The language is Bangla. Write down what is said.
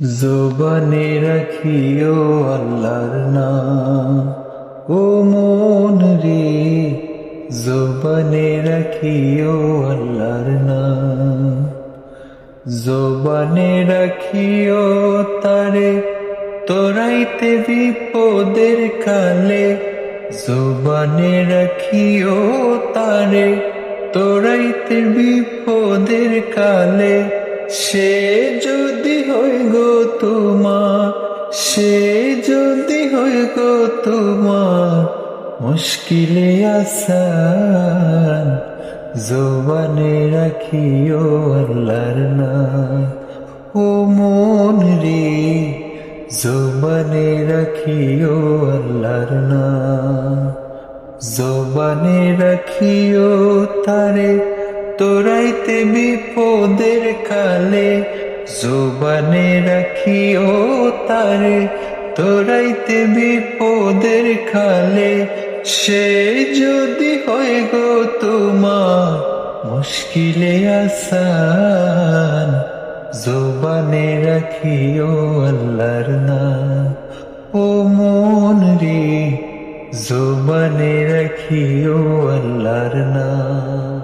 জোবানে রাখিও আল্লাহর নাম। ও মন রে, জোবানে রাখিও আল্লাহর নাম। জোবানে রাখিও তারে, তোরাইতে বিপদের কালে। জোবানে রাখিও তারে, তোরাইতে বিপদের কালে। সে যদি তোমার, সে যদি হয় গো তোমার, মুশকিলে আসান, জোবানে রাখিও আল্লাহর নাম। ও মন রে, জোবানে রাখিও আল্লাহর নাম। জোবানে রাখিও তারে, তোরাইতে বিপদের কালে জোবানে রাখিও তারে, তোরাইতে বিপদের কালে সে যদি হয় গো তোমার মুশকিলে আসান। জোবানে রাখিও আল্লাহর নাম। ও মন রে, জোবানে রাখিও আল্লাহর নাম।